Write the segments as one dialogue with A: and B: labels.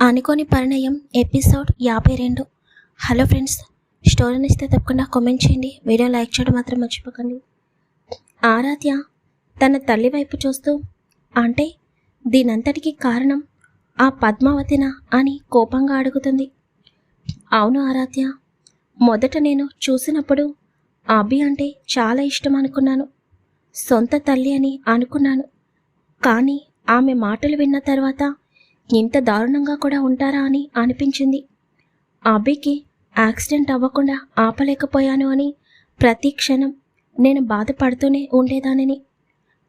A: అనుకోని పరిణయం ఎపిసోడ్ యాభై రెండు హలో ఫ్రెండ్స్ స్టోరీ ఇస్తే తప్పకుండా కామెంట్ చేయండి. వీడియో లైక్ చేయడం మాత్రం మర్చిపోకండి. ఆరాధ్య తన తల్లి వైపు చూస్తూ అంటే దీనంతటికి కారణం ఆ పద్మావతినా అని కోపంగా అడుగుతుంది. అవును ఆరాధ్య మొదట నేను చూసినప్పుడు అభి అంటే చాలా ఇష్టం అనుకున్నాను. సొంత తల్లి అని అనుకున్నాను. కానీ ఆమె మాటలు విన్న తర్వాత ఇంత దారుణంగా కూడా ఉంటారా అని అనిపించింది. అభికి యాక్సిడెంట్ అవ్వకుండా ఆపలేకపోయాను అని ప్రతి క్షణం నేను బాధపడుతూనే ఉండేదానిని.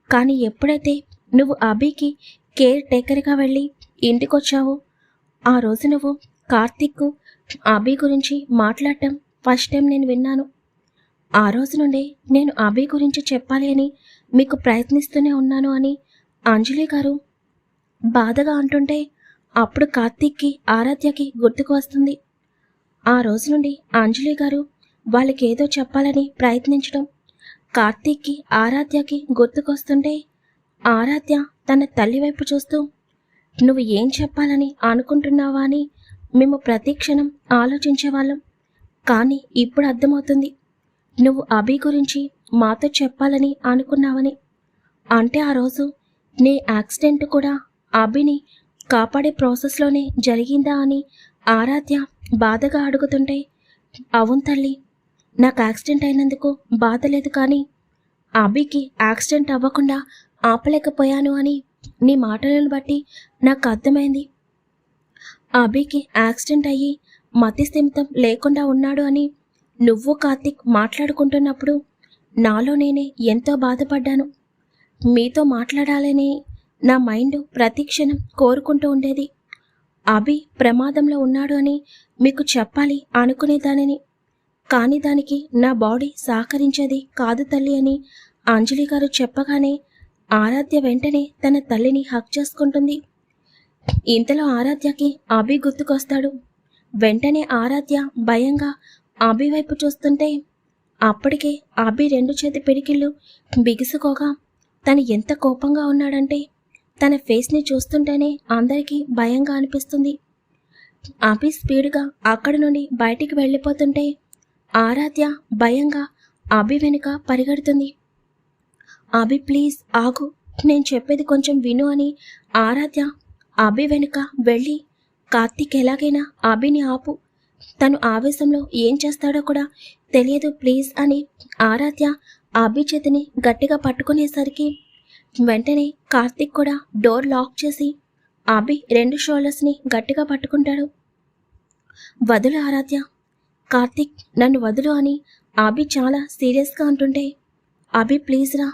A: కానీ ఎప్పుడైతే నువ్వు అభికి కేర్ టేకర్గా వెళ్ళి ఇంటికొచ్చావో ఆ రోజు నువ్వు కార్తిక్కు అభి గురించి మాట్లాడటం ఫస్ట్ టైం నేను విన్నాను. ఆ రోజు నుండి నేను అభి గురించి చెప్పాలి అని మీకు ప్రయత్నిస్తూనే ఉన్నాను అని అంజలి గారు బాధగా అంటుంటే అప్పుడు కార్తీక్కి ఆరాధ్యకి గుర్తుకు వస్తుంది. ఆ రోజు నుండి అంజలి గారు వాళ్ళకి ఏదో చెప్పాలని ప్రయత్నించడం కార్తీక్కి ఆరాధ్యకి గుర్తుకొస్తుంటే ఆరాధ్య తన తల్లి వైపు చూస్తూ నువ్వు ఏం చెప్పాలని అనుకుంటున్నావా అని మేము ప్రతి క్షణం ఆలోచించేవాళ్ళం. కానీ ఇప్పుడు అర్థమవుతుంది. నువ్వు అభి గురించి మాతో చెప్పాలని అనుకున్నావని. అంటే ఆ రోజు నీ యాక్సిడెంట్ కూడా అభిని కాపాడే ప్రాసెస్లోనే జరిగిందా అని ఆరాధ్య బాధగా అడుగుతుంటే అవును తల్లి నాకు యాక్సిడెంట్ అయినందుకు బాధ లేదు కానీ అభికి యాక్సిడెంట్ అవ్వకుండా ఆపలేకపోయాను అని నీ మాటలను బట్టి నాకు అర్థమైంది. అభికి యాక్సిడెంట్ అయ్యి మతిస్థిమితం లేకుండా ఉన్నాడు అని నువ్వు కార్తిక్ మాట్లాడుకుంటున్నప్పుడు నాలో నేనే ఎంతో బాధపడ్డాను. మీతో మాట్లాడాలని నా మైండ్ ప్రతిక్షణం కోరుకుంటూ ఉండేది. అభి ప్రమాదంలో ఉన్నాడు అని మీకు చెప్పాలి అనుకునేదానిని. కానీ దానికి నా బాడీ సహకరించేది కాదు తల్లి అని అంజలి గారు చెప్పగానే ఆరాధ్య వెంటనే తన తల్లిని హక్ చేసుకుంటుంది. ఇంతలో ఆరాధ్యకి అభి గుర్తుకొస్తాడు. వెంటనే ఆరాధ్య భయంగా అభి వైపు చూస్తుంటే అప్పటికే అభి రెండు చేతి పిడికిళ్ళు బిగుసుకోగా తను ఎంత కోపంగా ఉన్నాడంటే తన ఫేస్ని చూస్తుంటేనే అందరికీ భయంగా అనిపిస్తుంది. అభి స్పీడ్గా అక్కడి నుండి బయటికి వెళ్ళిపోతుంటే ఆరాధ్య భయంగా అభి వెనుక పరిగెడుతుంది. అభి ప్లీజ్ ఆగు. నేను చెప్పేది కొంచెం విను అని ఆరాధ్య అభి వెనుక వెళ్ళి కార్తీక్ ఎలాగైనా అభిని ఆపు. తను ఆవేశంలో ఏం చేస్తాడో కూడా తెలియదు ప్లీజ్ అని ఆరాధ్య అభి చేతిని గట్టిగా పట్టుకునేసరికి వెంటనే కార్తిక్ కూడా డోర్ లాక్ చేసి అభి రెండు షోల్డర్స్ని గట్టిగా పట్టుకుంటాడు. వదులు ఆరాధ్య. కార్తిక్ నన్ను వదులు అని అభి చాలా సీరియస్గా అంటుంటే అభి ప్లీజ్ రా.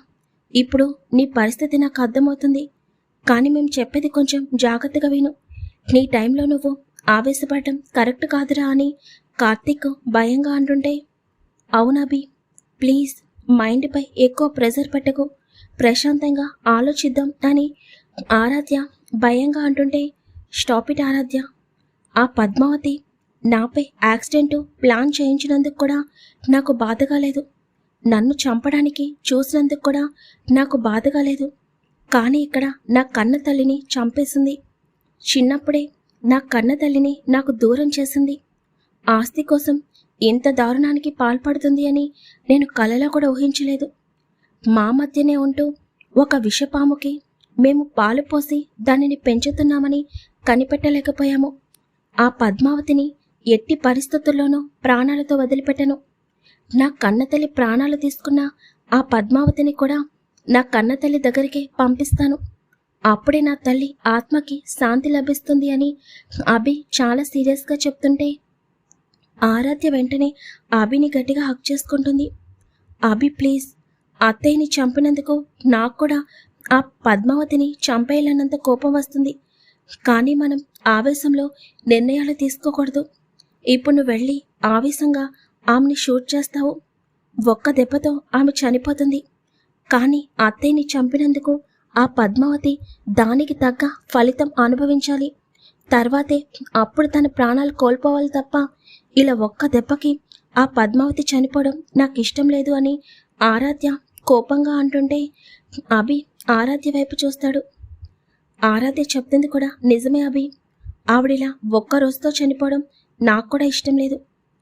A: ఇప్పుడు నీ పరిస్థితి నాకు అర్థమవుతుంది. కానీ మేము చెప్పేది కొంచెం జాగ్రత్తగా విను. నీ టైంలో నువ్వు ఆవేశపడటం కరెక్ట్ కాదురా అని కార్తిక్ భయంగా అంటుంటే అవునభి ప్లీజ్ మైండ్పై ఎక్కువ ప్రెజర్ పెట్టకు. ప్రశాంతంగా ఆలోచిద్దాం అని ఆరాధ్య భయంగా అంటుంటే స్టాప్ ఇట్ ఆరాధ్య. ఆ పద్మావతి నాపై యాక్సిడెంటు ప్లాన్ చేయించినందుకు కూడా నాకు బాధగా లేదు. నన్ను చంపడానికి చూసినందుకు కూడా నాకు బాధగా లేదు. కానీ ఇక్కడ నా కన్న తల్లిని చంపేసింది. చిన్నప్పుడే నా కన్న తల్లిని నాకు దూరం చేసింది. ఆస్తి కోసం ఇంత దారుణానికి పాల్పడుతుంది అని నేను కలలో కూడా ఊహించలేదు. మా మధ్యనే ఉంటూ ఒక విషపాముకి మేము పాలు పోసి దానిని పెంచుతున్నామని కనిపెట్టలేకపోయాము. ఆ పద్మావతిని ఎట్టి పరిస్థితుల్లోనూ ప్రాణాలతో వదిలిపెట్టను. నా కన్నతల్లి ప్రాణాలు తీసుకున్న ఆ పద్మావతిని కూడా నా కన్నతల్లి దగ్గరికి పంపిస్తాను. అప్పుడే నా తల్లి ఆత్మకి శాంతి లభిస్తుంది అని అభి చాలా సీరియస్గా చెప్తుంటే ఆరాధ్య వెంటనే అభిని గట్టిగా హక్ చేసుకుంటుంది. అభి ప్లీజ్ అత్తయ్యని చంపినందుకు నాకు కూడా ఆ పద్మావతిని చంపేయాలన్నంత కోపం వస్తుంది. కానీ మనం ఆవేశంలో నిర్ణయాలు తీసుకోకూడదు. ఇప్పుడు నువ్వు వెళ్ళి ఆవేశంగా ఆమెని షూట్ చేస్తావు. ఒక్క దెబ్బతో ఆమె చనిపోతుంది. కానీ అత్తయ్యని చంపినందుకు ఆ పద్మావతి దానికి తగ్గ ఫలితం అనుభవించాలి. తర్వాతే అప్పుడు తన ప్రాణాలు కోల్పోవాలి తప్ప ఇలా ఒక్క దెబ్బకి ఆ పద్మావతి చనిపోవడం నాకు ఇష్టం లేదు అని ఆరాధ్య కోపంగా అంటుంటే అభి ఆరాధ్య వైపు చూస్తాడు. ఆరాధ్య చెప్తుంది కూడా నిజమే అభి. ఆవిడిలా ఒక్క రోజుతో చనిపోవడం నాకు కూడా ఇష్టం లేదు.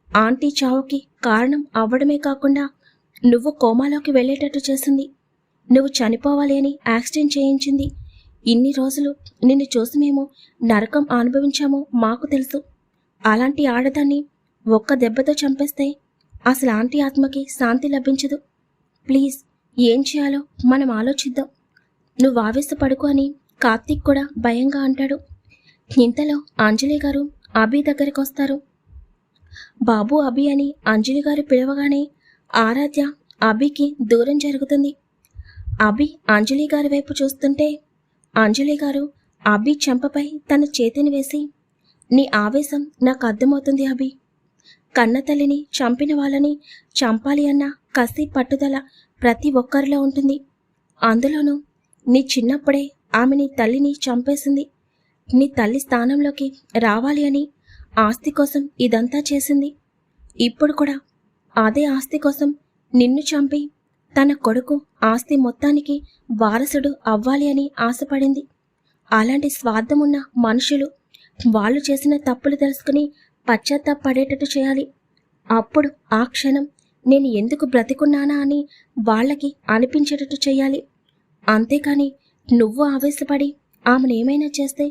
A: ఆంటీ చావుకి కారణం అవ్వడమే కాకుండా నువ్వు కోమాలోకి వెళ్ళేటట్టు చేసింది. నువ్వు చనిపోవాలి అని యాక్సిడెంట్ చేయించింది. ఇన్ని రోజులు నిన్ను చూసి మేము నరకం అనుభవించామో మాకు తెలుసు. అలాంటి ఆడదాన్ని ఒక్క దెబ్బతో చంపేస్తే అసలు ఆంటీ ఆత్మకి శాంతి లభించదు. ప్లీజ్ ఏం చేయాలో మనం ఆలోచిద్దాం. నువ్వు ఆవేశపడుకో అని కార్తీక్ కూడా భయంగా అంటాడు. ఇంతలో అంజలి గారు అభి దగ్గరికి వస్తారు. బాబు అభి అని అంజలి గారు పిలవగానే ఆరాధ్య అభికి దూరం జరుగుతుంది. అభి అంజలి గారి వైపు చూస్తుంటే అంజలి గారు అభి చెంపపై తన చేతిని వేసి నీ ఆవేశం నాకు అర్థమవుతుంది అభి. కన్న తల్లిని చంపిన వాళ్ళని చంపాలి అన్న కసి పట్టుదల ప్రతి ఒక్కరిలో ఉంటుంది. అందులోనూ నీ చిన్నప్పుడే ఆమె నీ తల్లిని చంపేసింది. నీ తల్లి స్థానంలోకి రావాలి అని ఆస్తి కోసం ఇదంతా చేసింది. ఇప్పుడు కూడా అదే ఆస్తి కోసం నిన్ను చంపి తన కొడుకు ఆస్తి మొత్తానికి వారసుడు అవ్వాలి అని ఆశపడింది. అలాంటి స్వార్థమున్న మనుషులు వాళ్ళు చేసిన తప్పులు తెలుసుకుని పశ్చాత్తాపడేటట్టు చేయాలి. అప్పుడు ఆ క్షణం నేను ఎందుకు బ్రతికున్నానా అని వాళ్ళకి అనిపించేటట్టు చేయాలి అంతేకాని నువ్వు ఆవేశపడి ఆమెను ఏమైనా చేస్తే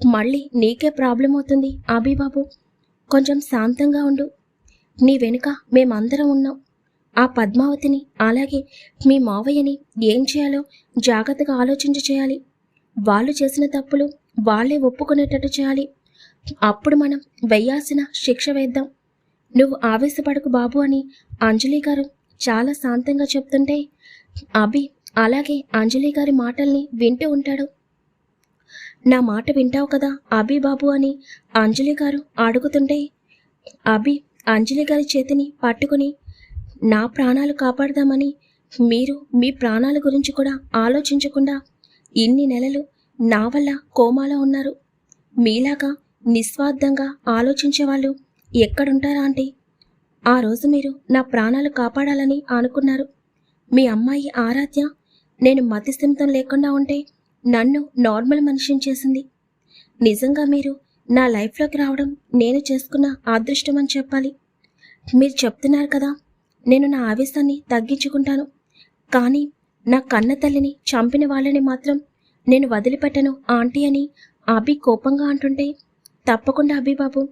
A: మళ్ళీ నీకే ప్రాబ్లం అవుతుంది అభిబాబు. కొంచెం శాంతంగా ఉండు. నీ వెనుక మేమందరం ఉన్నాం. ఆ పద్మావతిని అలాగే మీ మావయ్యని ఏం చేయాలో జాగ్రత్తగా ఆలోచించి చేయాలి. వాళ్ళు చేసిన తప్పులు వాళ్ళే ఒప్పుకునేటట్టు చేయాలి. అప్పుడు మనం వెయ్యాల్సిన శిక్ష వేద్దాం. నువ్వు ఆవేశపడకు బాబు అని అంజలి గారు చాలా శాంతంగా చెప్తుంటే అభి అలాగే అంజలి గారి మాటల్ని వింటూ ఉంటాడు. నా మాట వింటావు కదా అభి బాబు అని అంజలి గారు అడుగుతుంటే అభి అంజలి గారి చేతిని పట్టుకుని నా ప్రాణాలు కాపాడదామని మీరు మీ ప్రాణాల గురించి కూడా ఆలోచించకుండా ఇన్ని నెలలు నా వల్ల కోమాలో ఉన్నారు. మీలాగా నిస్వార్థంగా ఆలోచించే వాళ్ళు ఎక్కడుంటారా ఆంటీ? ఆ రోజు మీరు నా ప్రాణాలు కాపాడాలని అనుకున్నారు. మీ అమ్మాయి ఆరాధ్య నేను మతిస్థిమితం లేకుండా ఉంటే నన్ను నార్మల్ మనిషిని చేసింది. నిజంగా మీరు నా లైఫ్లోకి రావడం నేను చేసుకున్న అదృష్టం అని చెప్పాలి. మీరు చెప్తున్నారు కదా నేను నా ఆవేశాన్ని తగ్గించుకుంటాను. కానీ నా కన్న తల్లిని చంపిన వాళ్ళని మాత్రం నేను వదిలిపెట్టను ఆంటీ అని అభి కోపంగా అంటుంటే తప్పకుండా అభిబాబు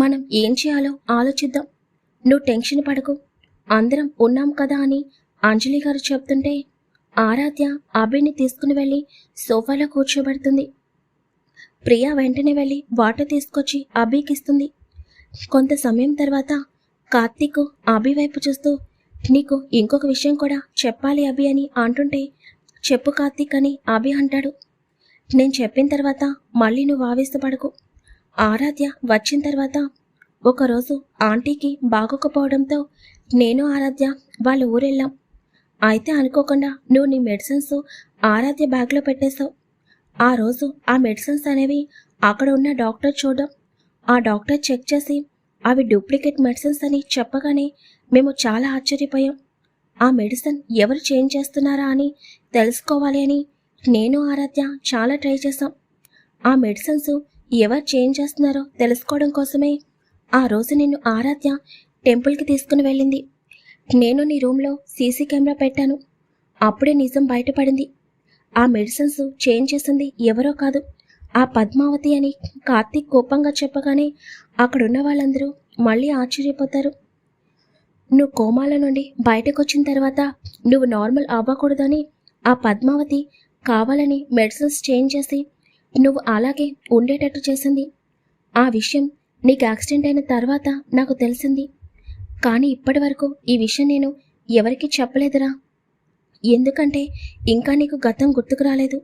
A: మనం ఏం చేయాలో ఆలోచిద్దాం. నువ్వు టెన్షన్ పడకు. అందరం ఉన్నాం కదా అని అంజలి గారు చెప్తుంటే ఆరాధ్య అభిని తీసుకుని వెళ్ళి సోఫాలో కూర్చోబెడుతుంది. ప్రియా వెంటనే వెళ్ళి వాటర్ తీసుకొచ్చి అభికిస్తుంది కొంత సమయం తర్వాత కార్తీక్ అభి వైపు చూస్తూ నీకు ఇంకొక విషయం కూడా చెప్పాలి అభి అని అంటుంటే చెప్పు కార్తీక్ అని అభి అంటాడు. నేను చెప్పిన తర్వాత మళ్ళీ నువ్వు ఆవేశపడకు. ఆరాధ్య వచ్చిన తర్వాత ఒకరోజు ఆంటీకి బాగోకపోవడంతో నేను ఆరాధ్య వాళ్ళ ఊరెళ్ళాం. అయితే అనుకోకుండా నువ్వు నీ మెడిసిన్స్ ఆరాధ్య బ్యాగ్లో పెట్టేశావు. ఆ రోజు ఆ మెడిసిన్స్ అనేవి అక్కడ ఉన్న డాక్టర్ చూడడం. ఆ డాక్టర్ చెక్ చేసి అవి డూప్లికేట్ మెడిసిన్స్ అని చెప్పగానే మేము చాలా ఆశ్చర్యపోయాం. ఆ మెడిసిన్ ఎవరు చేంజ్ చేస్తున్నారా అని తెలుసుకోవాలి అని నేను ఆరాధ్య చాలా ట్రై చేశాం. ఆ మెడిసిన్స్ ఎవరు చేంజ్ చేస్తున్నారో తెలుసుకోవడం కోసమే. ఆ రోజు నిన్ను ఆరాధ్య టెంపుల్కి తీసుకుని వెళ్ళింది. నేను నీ రూమ్లో సీసీ కెమెరా పెట్టాను. అప్పుడే నిజం బయటపడింది. ఆ మెడిసిన్స్ చేంజ్ చేసింది ఎవరో కాదు. ఆ పద్మావతి అని కార్తీక్ కోపంగా చెప్పగానే అక్కడున్న వాళ్ళందరూ మళ్ళీ ఆశ్చర్యపోతారు. నువ్వు కోమాల నుండి బయటకు వచ్చిన తర్వాత నువ్వు నార్మల్ అవ్వకూడదని ఆ పద్మావతి కావాలని మెడిసిన్స్ చేంజ్ చేసి నువ్వు అలాగే ఉండేటట్టు చేసింది. ఆ విషయం నీకు యాక్సిడెంట్ అయిన తర్వాత నాకు తెలిసింది. కానీ ఇప్పటి వరకు ఈ విషయం నేను ఎవరికీ చెప్పలేదురా. ఎందుకంటే ఇంకా నీకు గతం గుర్తుకు రాలేదు.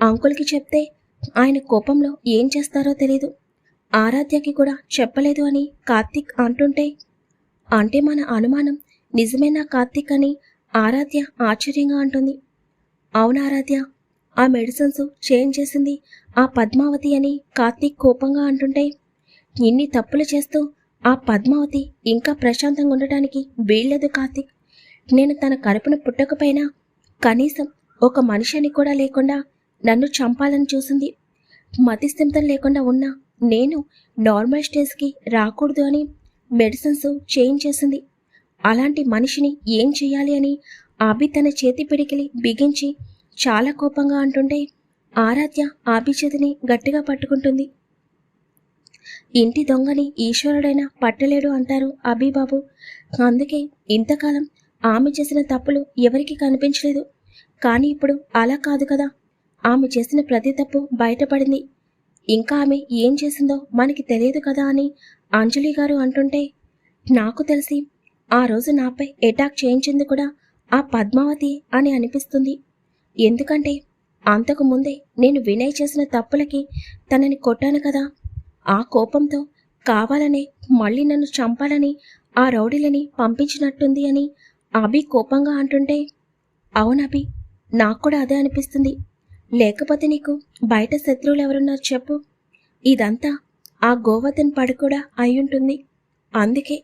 A: అంకుల్కి చెప్తే ఆయన కోపంలో ఏం చేస్తారో తెలీదు. ఆరాధ్యకి కూడా చెప్పలేదు అని కార్తీక్ అంటుంటే అంటే మన అనుమానం నిజమేనా కార్తీక్ అని ఆరాధ్య ఆశ్చర్యంగా అంటుంది. అవును ఆరాధ్య? ఆ మెడిసిన్స్ చేంజ్ చేసింది ఆ పద్మావతి అని కార్తీక్ కోపంగా అంటుంటే ఇన్ని తప్పులు చేస్తూ ఆ పద్మావతి ఇంకా ప్రశాంతంగా ఉండటానికి వీల్లేదు కార్తీక్. నేను తన కడుపున పుట్టకపోయినా కనీసం ఒక మనిషిని కూడా లేకుండా నన్ను చంపాలని చూసింది. మతిస్థిమితం లేకుండా ఉన్న నేను నార్మల్ స్టేజ్కి రాకూడదు అని మెడిసిన్స్ చేంజ్ చేసింది. అలాంటి మనిషిని ఏం చేయాలి అని అభి తన చేతి పిడికిలి బిగించి చాలా కోపంగా అంటుంటే ఆరాధ్య ఆభిచేతిని గట్టిగా పట్టుకుంటుంది. ఇంటి దొంగని ఈశ్వరుడైనా పట్టలేడు అంటారు అభిబాబు అందుకే ఇంతకాలం ఆమె చేసిన తప్పులు ఎవరికి కనిపించలేదు. కానీ ఇప్పుడు అలా కాదు కదా. ఆమె చేసిన ప్రతి తప్పు బయటపడింది. ఇంకా ఆమె ఏం చేసిందో మనకి తెలియదు కదా అని అంజలి గారు అంటుంటే నాకు తెలిసి ఆ రోజు నాపై అటాక్ చేయించింది కూడా ఆ పద్మావతి అని అనిపిస్తుంది. ఎందుకంటే అంతకు ముందే నేను వినయ్ చేసిన తప్పులకి తనని కొట్టాను కదా. ఆ కోపంతో కావాలనే మళ్ళీ నన్ను చంపాలని ఆ రౌడీలని పంపించినట్టుంది అని అభి కోపంగా అంటుంటే అవునభి నాకు కూడా అదే అనిపిస్తుంది. లేకపోతే నీకు బయట శత్రువులు ఎవరున్నారు చెప్పు. ఇదంతా ఆ గోవర్ధన్ పడి కూడా అయ్యుంటుంది. అందుకే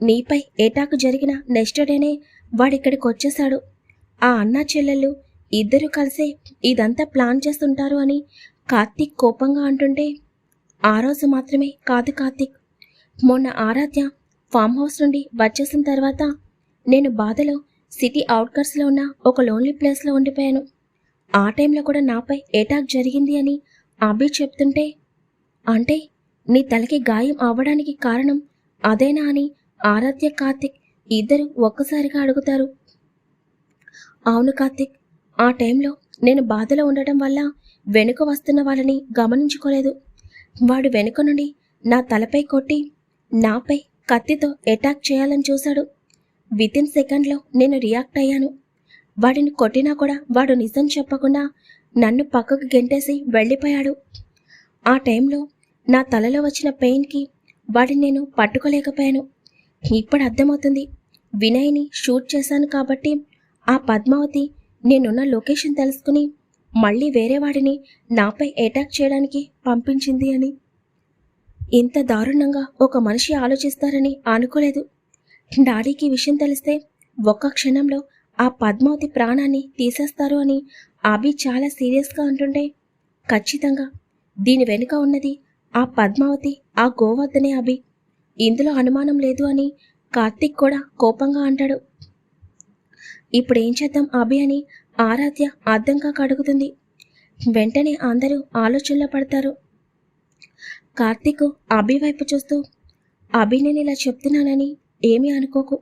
A: నీపై ఏటాకు జరిగిన నెక్స్ట్ డేనే వాడిక్కడికి వచ్చేశాడు ఆ అన్నా చెల్లెళ్ళు ఇద్దరు కలిసే ఇదంతా ప్లాన్ చేస్తుంటారు అని కార్తీక్ కోపంగా అంటుంటే ఆ రోజు మాత్రమే కాదు కార్తీక్. మొన్న ఆరాధ్య ఫామ్ హౌస్ నుండి వచ్చేసిన తర్వాత నేను బాధలో సిటీ అవుట్కట్స్లో ఉన్న ఒక లోన్లీ ప్లేస్లో ఉండిపోయాను. ఆ టైంలో కూడా నాపై ఎటాక్ జరిగింది అని అభి చెప్తుంటే అంటే నీ తలకి గాయం అవ్వడానికి కారణం అదేనా అని ఆరాధ్య కార్తిక్ ఇద్దరు ఒక్కసారిగా అడుగుతారు. అవును కార్తిక్ ఆ టైంలో నేను బాధలో ఉండటం వల్ల వెనుక వస్తున్న వాళ్ళని గమనించుకోలేదు. వాడు వెనుక నుండి నా తలపై కొట్టి నాపై కత్తితో అటాక్ చేయాలని చూశాడు. వితిన్ సెకండ్లో నేను రియాక్ట్ అయ్యాను. వాడిని కొట్టినా కూడా వాడు నిజం చెప్పకుండా నన్ను పక్కకు గెంటేసి వెళ్ళిపోయాడు. ఆ టైంలో నా తలలో వచ్చిన పెయిన్కి వాడిని నేను పట్టుకోలేకపోయాను. ఇప్పుడు అర్థమవుతుంది. వినయ్ని షూట్ చేశాను కాబట్టి ఆ పద్మావతి నేనున్న లొకేషన్ తెలుసుకుని మళ్ళీ వేరే వాడిని నాపై అటాక్ చేయడానికి పంపించింది అని. ఇంత దారుణంగా ఒక మనిషి ఆలోచిస్తారని అనుకోలేదు. డాడీకి విషయం తెలిస్తే ఒక్క క్షణంలో ఆ పద్మావతి ప్రాణాన్ని తీసేస్తారు అని అభి చాలా సీరియస్గా అంటుంటే ఖచ్చితంగా దీని వెనుక ఉన్నది ఆ పద్మావతి ఆ గోవర్ధనే అభి. ఇందులో అనుమానం లేదు అని కార్తిక్ కూడా కోపంగా అంటాడు. ఇప్పుడు ఏం చేద్దాం అభి అని ఆరాధ్య అర్థంగా కడుగుతుంది. వెంటనే అందరూ ఆలోచనలో పడతారు. కార్తీక్ అభి వైపు చూస్తూ అభి నేను ఇలా చెప్తున్నానని ఏమీ అనుకోకు.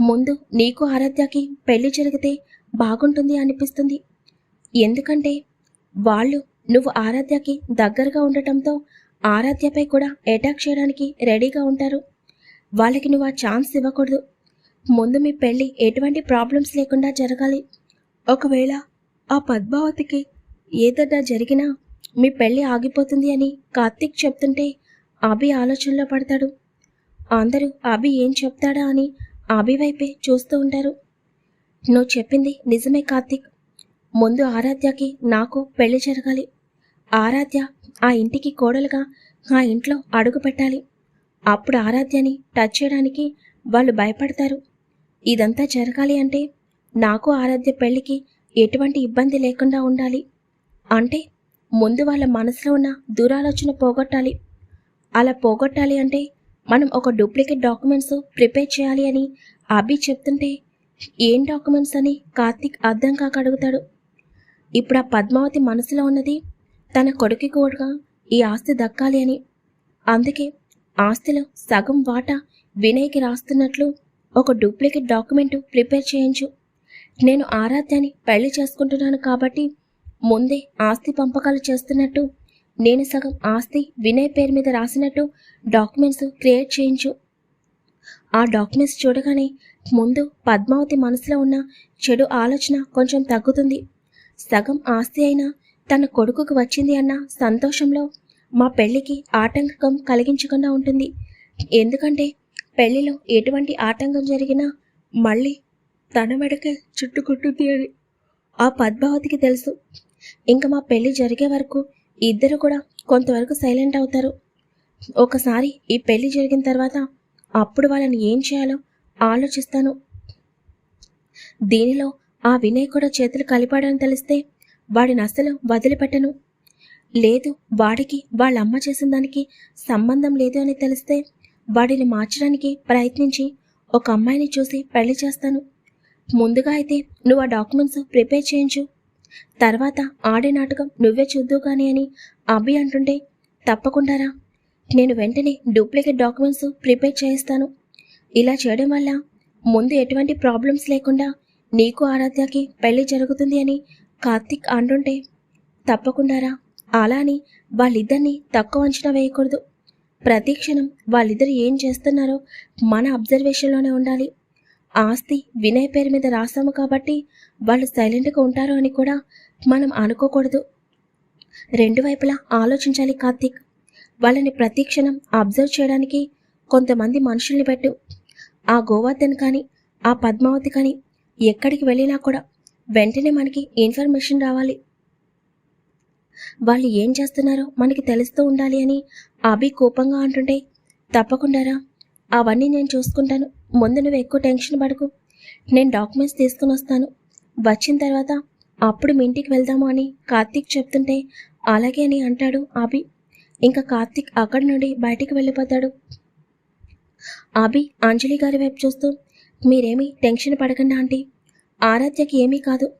A: ముందు నీకు ఆరాధ్యకి పెళ్ళి జరిగితే బాగుంటుంది అనిపిస్తుంది. ఎందుకంటే వాళ్ళు నువ్వు ఆరాధ్యకి దగ్గరగా ఉండటంతో ఆరాధ్యపై కూడా అటాక్ చేయడానికి రెడీగా ఉంటారు. వాళ్ళకి నువ్వు ఆ ఛాన్స్ ఇవ్వకూడదు. ముందు మీ పెళ్ళి ఎటువంటి ప్రాబ్లమ్స్ లేకుండా జరగాలి. ఒకవేళ ఆ పద్మావతికి ఏదన్నా జరిగినా మీ పెళ్ళి ఆగిపోతుంది అని కార్తీక్ చెప్తుంటే అభి ఆలోచనలో పడతాడు. అందరూ అభి ఏం చెప్తాడా? అని అభి వైపే చూస్తూ ఉంటారు. నువ్వు చెప్పింది నిజమే కార్తీక్. ముందు ఆరాధ్యకి నాకు పెళ్ళి జరగాలి. ఆరాధ్య ఆ ఇంటికి కోడలుగా ఆ ఇంట్లో అడుగు పెట్టాలి. అప్పుడు ఆరాధ్యని టచ్ చేయడానికి వాళ్ళు భయపడతారు. ఇదంతా జరగాలి అంటే నాకు ఆరాధ్య పెళ్ళికి ఎటువంటి ఇబ్బంది లేకుండా ఉండాలి. అంటే ముందు వాళ్ళ మనసులో ఉన్న దురాలోచన పోగొట్టాలి. అలా పోగొట్టాలి అంటే మనం ఒక డూప్లికేట్ డాక్యుమెంట్స్ ప్రిపేర్ చేయాలి అని అభి చెప్తుంటే ఏం డాక్యుమెంట్స్ అని కార్తీక్ అర్థం కాక అడుగుతాడు. ఇప్పుడు ఆ పద్మావతి మనసులో ఉన్నది తన కొడుకు కూడా ఈ ఆస్తి దక్కాలి అని. అందుకే ఆస్తిలో సగం వాటా వినయ్కి రాస్తున్నట్లు ఒక డూప్లికేట్ డాక్యుమెంట్ ప్రిపేర్ చేయించు. నేను ఆరాధ్యాన్ని పెళ్ళి చేసుకుంటున్నాను కాబట్టి ముందే ఆస్తి పంపకాలు చేస్తున్నట్టు నేను సగం ఆస్తి వినయ్ పేరు మీద రాసినట్టు డాక్యుమెంట్స్ క్రియేట్ చేయించు. ఆ డాక్యుమెంట్స్ చూడగానే ముందు పద్మావతి మనసులో ఉన్న చెడు ఆలోచన కొంచెం తగ్గుతుంది. సగం ఆస్తి అయినా తన కొడుకుకు వచ్చింది అన్న సంతోషంలో మా పెళ్ళికి ఆటంకం కలిగించకుండా ఉంటుంది. ఎందుకంటే పెళ్ళిలో ఎటువంటి ఆటంకం జరిగినా మళ్ళీ తన మెడకే చుట్టుకుంటుంది అని ఆ పద్మావతికి తెలుసు. ఇంకా మా పెళ్ళి జరిగే వరకు ఇద్దరు కూడా కొంతవరకు సైలెంట్ అవుతారు. ఒకసారి ఈ పెళ్ళి జరిగిన తర్వాత అప్పుడు వాళ్ళని ఏం చేయాలో ఆలోచిస్తాను. దీనిలో ఆ వినయ్ కూడా చేతులు కలిపాడని తెలిస్తే వాడిని అస్సలు వదిలిపెట్టను. లేదు వాడికి వాళ్ళ అమ్మ చేసిన దానికి సంబంధం లేదు అని తెలిస్తే వాడిని మార్చడానికి ప్రయత్నించి ఒక అమ్మాయిని చూసి పెళ్ళి చేస్తాను. ముందుగా అయితే నువ్వు ఆ డాక్యుమెంట్స్ ప్రిపేర్ చేయించు. తర్వాత ఆడే నాటకం నువ్వే చూద్దు కానీ అని అభి అంటుంటే తప్పకుండారా నేను వెంటనే డూప్లికేట్ డాక్యుమెంట్స్ ప్రిపేర్ చేయిస్తాను. ఇలా చేయడం వల్ల ముందు ఎటువంటి ప్రాబ్లమ్స్ లేకుండా నీకు ఆరాధ్యకి పెళ్ళి జరుగుతుంది అని కార్తిక్ అంటుంటే తప్పకుండారా అలా అని వాళ్ళిద్దరిని తక్కువ అంచనా వేయకూడదు. ప్రతి క్షణం వాళ్ళిద్దరు ఏం చేస్తున్నారో మన అబ్జర్వేషన్లోనే ఉండాలి. ఆస్తి వినయ్ పేరు మీద రాసాము కాబట్టి వాళ్ళు సైలెంట్గా ఉంటారు అని కూడా మనం అనుకోకూడదు. రెండు వైపులా ఆలోచించాలి కార్తీక్. వాళ్ళని ప్రతి క్షణం అబ్జర్వ్ చేయడానికి కొంతమంది మనుషుల్ని పెట్టు. ఆ గోవర్ధన్ కానీ ఆ పద్మావతి కానీ ఎక్కడికి వెళ్ళినా కూడా వెంటనే మనకి ఇన్ఫర్మేషన్ రావాలి. వాళ్ళు ఏం చేస్తున్నారో మనకి తెలుస్తూ ఉండాలి అని అభి కోపంగా అంటుంటే తప్పకుండారా? అవన్నీ నేను చూసుకుంటాను. ముందు నువ్వు ఎక్కువ టెన్షన్ పడకు. నేను డాక్యుమెంట్స్ తీసుకుని వస్తాను. వచ్చిన తర్వాత అప్పుడు మీ ఇంటికి వెళ్దాము అని కార్తీక్ చెప్తుంటే అలాగే అని అంటాడు అభి. ఇంకా కార్తీక్ అక్కడి నుండి బయటికి వెళ్ళిపోతాడు. అభి అంజలి గారి వైపు చూస్తూ మీరేమీ టెన్షన్ పడకండి ఆంటీ. ఆరాధ్యకి ఏమీ కాదు.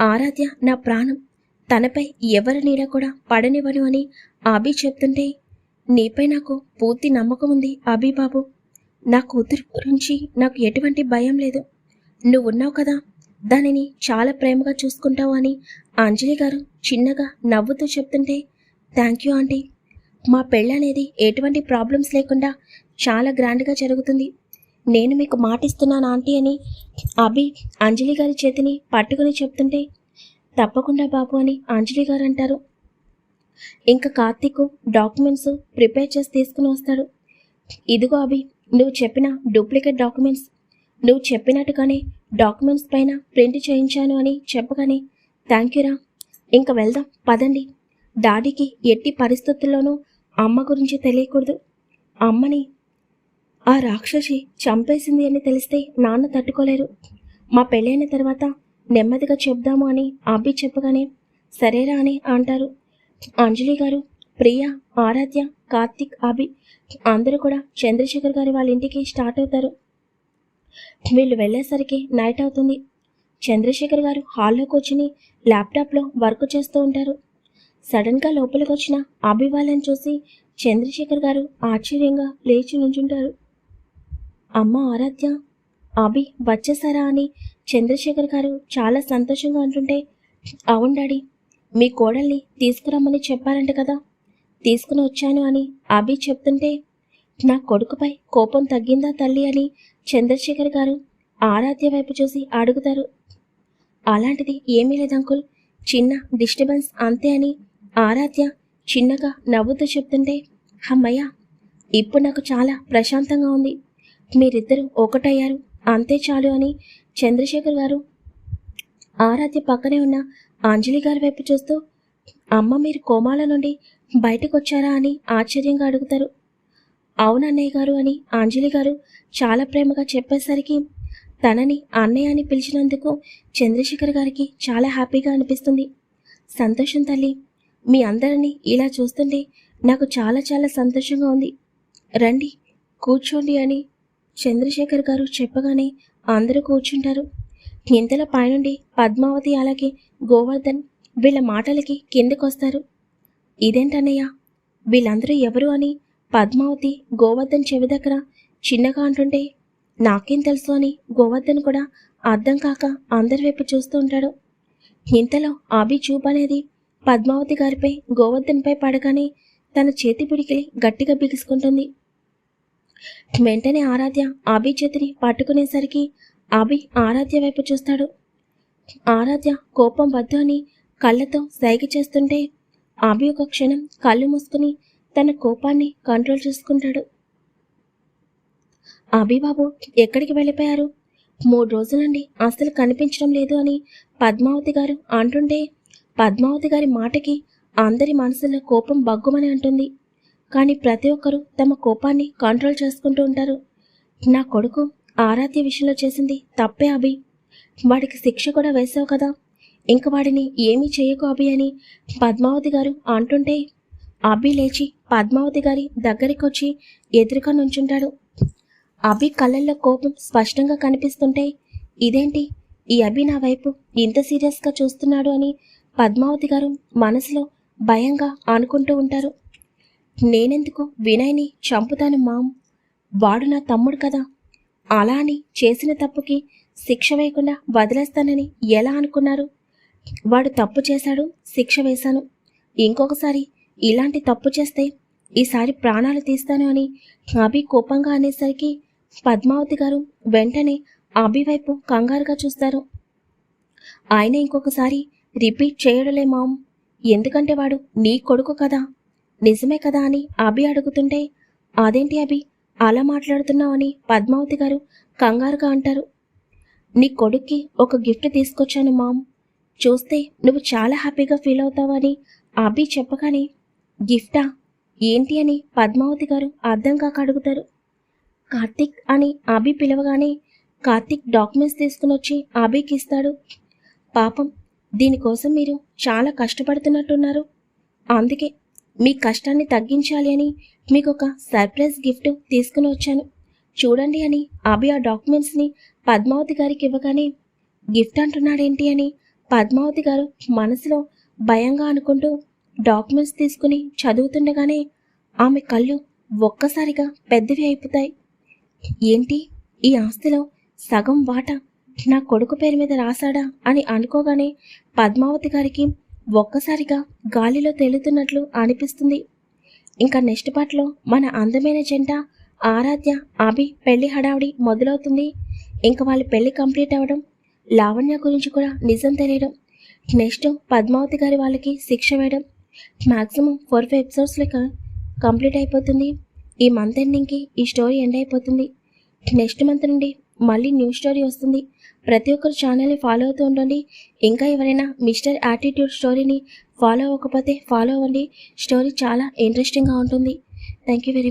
A: ఆరాధ్య నా ప్రాణం. తనపై ఎవరి నీడ కూడా పడనివ్వను అని అభి చెప్తుంటే నీపై నాకు పూర్తి నమ్మకం ఉంది అభి బాబు. నా కూతురు గురించి నాకు ఎటువంటి భయం లేదు. నువ్వు ఉన్నావు కదా దానిని చాలా ప్రేమగా చూసుకుంటావు అని అంజలి గారు చిన్నగా నవ్వుతూ చెప్తుంటే థ్యాంక్ యూ ఆంటీ. మా పెళ్ళి అనేది ఎటువంటి ప్రాబ్లమ్స్ లేకుండా చాలా గ్రాండ్గా జరుగుతుంది. నేను మీకు మాటిస్తున్నాను ఆంటీ అని అభి అంజలి గారి చేతిని పట్టుకుని చెప్తుంటే తప్పకుండా బాబు అని అంజలి గారు అంటారు. ఇంకా కార్తీక్ డాక్యుమెంట్స్ ప్రిపేర్ చేసి తీసుకుని వస్తాడు. ఇదిగో అభి నువ్వు చెప్పిన డూప్లికేట్ డాక్యుమెంట్స్. నువ్వు చెప్పినట్టుగానే డాక్యుమెంట్స్ పైన ప్రింట్ చేయించాను అని చెప్పగానే థ్యాంక్ యూరా ఇంకా వెళ్దాం పదండి. డాడీకి ఎట్టి పరిస్థితుల్లోనూ అమ్మ గురించి తెలియకూడదు. అమ్మని ఆ రాక్షసి చంపేసింది అని తెలిస్తే నాన్న తట్టుకోలేరు. మా పెళ్ళైన తర్వాత నెమ్మదిగా చెప్దాము అని అబ్బి చెప్పగానే సరేరా అని అంటారు. అంజలి గారు ప్రియ ఆరాధ్య కార్తిక్ అభి అందరూ కూడా చంద్రశేఖర్ గారి వాళ్ళ ఇంటికి స్టార్ట్ అవుతారు. వీళ్ళు వెళ్ళేసరికి నైట్ అవుతుంది. చంద్రశేఖర్ గారు హాల్లో కూర్చుని ల్యాప్టాప్లో వర్క్ చేస్తూ ఉంటారు. సడన్గా లోపలికి వచ్చిన అభి వాళ్ళని చూసి చంద్రశేఖర్ గారు ఆశ్చర్యంగా లేచి నుంచుంటారు. అమ్మ ఆరాధ్య అభి వచ్చేసారా అని చంద్రశేఖర్ గారు చాలా సంతోషంగా అంటుంటే అవును డాడీ మీ కోడల్ని తీసుకురమ్మని చెప్పారంట కదా. తీసుకుని వచ్చాను అని అభి చెప్తుంటే నా కొడుకుపై కోపం తగ్గిందా తల్లి? అని చంద్రశేఖర్ గారు ఆరాధ్య వైపు చూసి అడుగుతారు. అలాంటిది ఏమీ లేదు అంకుల్. చిన్న డిస్టర్బెన్స్ అంతే అని ఆరాధ్య చిన్నగా నవ్వుతూ చెప్తుంటే అమ్మయ్య ఇప్పుడు నాకు చాలా ప్రశాంతంగా ఉంది. మీరిద్దరూ ఒకటయ్యారు. అంతే చాలు అని చంద్రశేఖర్ గారు? ఆరాధ్య పక్కనే ఉన్న అంజలి గారి వైపు చూస్తూ అమ్మ మీరు కోమాల నుండి బయటకు వచ్చారా అని ఆశ్చర్యంగా అడుగుతారు. అవునన్నయ్య గారు అని అంజలి గారు చాలా ప్రేమగా చెప్పేసరికి తనని అన్నయ్య అని పిలిచినందుకు చంద్రశేఖర్ గారికి చాలా హ్యాపీగా అనిపిస్తుంది. సంతోషం తల్లి మీ అందరినీ ఇలా చూస్తుంటే నాకు చాలా చాలా సంతోషంగా ఉంది. రండి కూర్చోండి అని చంద్రశేఖర్ గారు చెప్పగానే అందరూ కూర్చుంటారు. ఇంతలో పైనుండి పద్మావతి అలాగే గోవర్ధన్ వీళ్ళ మాటలకి కిందకొస్తారు. ఇదేంటన్నయ్య? వీళ్ళందరూ ఎవరు అని పద్మావతి గోవర్ధన్ చెవి దగ్గర చిన్నగా అంటుంటే నాకేం తెలుసు అని గోవర్ధన్ కూడా అర్థం కాక అందరి వైపు చూస్తూ ఉంటాడు. ఇంతలో అభి చూపు అనేది పద్మావతి గారిపై గోవర్ధన్పై పడగానే తన చేతి పిడికిలి గట్టిగా బిగుసుకుంటుంది. వెంటనే ఆరాధ్య అభి చేతిని పట్టుకునేసరికి అభి ఆరాధ్య వైపు చూస్తాడు. ఆరాధ్య కోపం వద్దు అని కళ్ళతో సైగ చేస్తుంటే అభి ఒక క్షణం కళ్ళు మూసుకుని తన కోపాన్ని కంట్రోల్ చేసుకుంటాడు. అభిబాబు ఎక్కడికి వెళ్ళిపోయారు? మూడు రోజుల నుండి అసలు కనిపించడం లేదు అని పద్మావతి గారు అంటుంటే పద్మావతి గారి మాటకి అందరి మనసులో కోపం బగ్గుమని అంటుంది. కానీ ప్రతి ఒక్కరూ తమ కోపాన్ని కంట్రోల్ చేసుకుంటూ ఉంటారు. నా కొడుకు ఆరాధ్య విషయంలో చేసింది తప్పే అభి. వాడికి శిక్ష కూడా వేసావు కదా. ఇంక వాడిని ఏమీ చేయకు అభి అని పద్మావతి గారు అంటుంటే అభి లేచి పద్మావతి గారి దగ్గరికి వచ్చి ఎదురుగా నుంచుంటాడు. అభి కళ్ళల్లో కోపం స్పష్టంగా కనిపిస్తుంటే ఇదేంటి? ఈ అభి నా వైపు ఇంత సీరియస్గా చూస్తున్నాడు అని పద్మావతి గారు మనసులో భయంగా అనుకుంటూ ఉంటారు. నేనెందుకు? వినయ్ని చంపుతాను మామ్. వాడు నా తమ్ముడు కదా. అలా అని చేసిన తప్పుకి శిక్ష వేయకుండా వదిలేస్తానని ఎలా అనుకున్నారు? వాడు తప్పు చేశాడు శిక్ష వేశాను. ఇంకొకసారి ఇలాంటి తప్పు చేస్తే ఈసారి ప్రాణాలు తీస్తాను అని అభి కోపంగా అనేసరికి పద్మావతి గారు వెంటనే అభి వైపు కంగారుగా చూస్తారు. ఆయన ఇంకొకసారి రిపీట్ చేయడలే మామ్. ఎందుకంటే వాడు నీ కొడుకు కదా. నిజమే కదా అని అభి అడుగుతుంటే అదేంటి అభి? అలా మాట్లాడుతున్నావని పద్మావతి గారు కంగారుగా అంటారు. నీ కొడుక్కి ఒక గిఫ్ట్ తీసుకొచ్చాను మామ్. చూస్తే నువ్వు చాలా హ్యాపీగా ఫీల్ అవుతావని అభి చెప్పగానే గిఫ్టా? ఏంటి అని పద్మావతి గారు అర్థం కాక అడుగుతారు. కార్తిక్ అని అభి పిలవగానే కార్తిక్ డాక్యుమెంట్స్ తీసుకుని వచ్చి అభికి ఇస్తాడు. పాపం దీనికోసం మీరు చాలా కష్టపడుతున్నట్టున్నారు. అందుకే మీ కష్టాన్ని తగ్గించాలి అని మీకు ఒక సర్ప్రైజ్ గిఫ్ట్ తీసుకుని వచ్చాను. చూడండి అని అభి ఆ డాక్యుమెంట్స్ని పద్మావతి గారికి ఇవ్వగానే గిఫ్ట్ అంటున్నాడేంటి అని పద్మావతి గారు మనసులో భయంగా అనుకుంటూ డాక్యుమెంట్స్ తీసుకుని చదువుతుండగానే ఆమె కళ్ళు ఒక్కసారిగా పెద్దవి అయిపోతాయి. ఏంటి ఈ ఆస్తిలో సగం వాటా నా కొడుకు పేరు మీద రాశాడా అని అనుకోగానే పద్మావతి గారికి ఒక్కసారిగా గాలిలో తేలుతున్నట్లు అనిపిస్తుంది. ఇంకా నెక్స్ట్ పార్ట్లో మన అందమైన జంట ఆరాధ్య అభి పెళ్ళి హడావిడి మొదలవుతుంది. ఇంకా వాళ్ళ పెళ్ళి కంప్లీట్ అవ్వడం లావణ్య గురించి కూడా నిజం తెలియడం. నెక్స్ట్ పద్మావతి గారి వాళ్ళకి శిక్ష వేయడం. మ్యాక్సిమం ఫోర్ ఫైవ్ ఎపిసోడ్స్ లెక్క కంప్లీట్ అయిపోతుంది. ఈ మంత్ ఎండింగ్కి ఈ స్టోరీ ఎండ్ అయిపోతుంది. నెక్స్ట్ మంత్ నుండి మళ్ళీ న్యూ స్టోరీ వస్తుంది. ప్రతి ఒక్కరు ఛానల్ని ఫాలో అవుతూ ఉండండి. ఇంకా ఎవరైనా మిస్టర్ యాటిట్యూడ్ స్టోరీని ఫాలో అవ్వకపోతే ఫాలో అవ్వండి. స్టోరీ చాలా ఇంట్రెస్టింగ్గా ఉంటుంది. Thank you very much